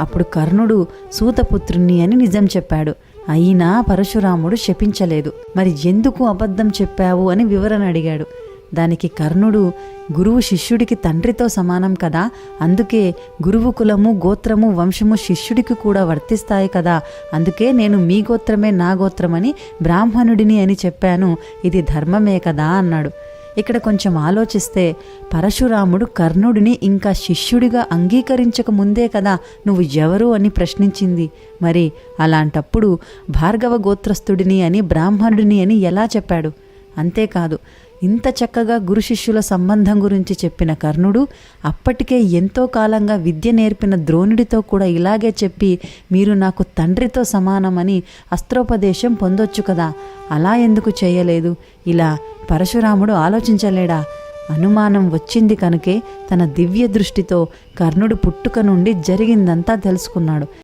అప్పుడు కర్ణుడు సూతపుత్రుణ్ణి అని నిజం చెప్పాడు. అయినా పరశురాముడు శపించలేదు. మరి ఎందుకు అబద్ధం చెప్పావు అని వివరణ అడిగాడు. దానికి కర్ణుడు గురువు శిష్యుడికి తండ్రితో సమానం కదా? అందుకే గురువు కులము గోత్రము వంశము శిష్యుడికి కూడా వర్తిస్తాయి కదా? అందుకే నేను మీ గోత్రమే నా గోత్రమని బ్రాహ్మణుడిని అని చెప్పాను. ఇది ధర్మమే కదా? అన్నాడు. ఇక్కడ కొంచెం ఆలోచిస్తే పరశురాముడు కర్ణుడిని ఇంకా శిష్యుడిగా అంగీకరించక ముందే కదా నువ్వు ఎవరు అని ప్రశ్నించింది. మరి అలాంటప్పుడు భార్గవ గోత్రస్థుడిని అని బ్రాహ్మణుడిని అని ఎలా చెప్పాడు? అంతేకాదు ఇంత చక్కగా గురు శిష్యుల సంబంధం గురించి చెప్పిన కర్ణుడు అప్పటికే ఎంతో కాలంగా విద్య నేర్పిన ద్రోణుడితో కూడా ఇలాగే చెప్పి మీరు నాకు తండ్రితో సమానమని అస్త్రోపదేశం పొందొచ్చు కదా అలా ఎందుకు చేయలేదు? ఇలా పరశురాముడు ఆలోచించలేడా? అనుమానం వచ్చింది కనుకే తన దివ్య దృష్టితో కర్ణుడు పుట్టుక నుండి జరిగిందంతా తెలుసుకున్నాడు.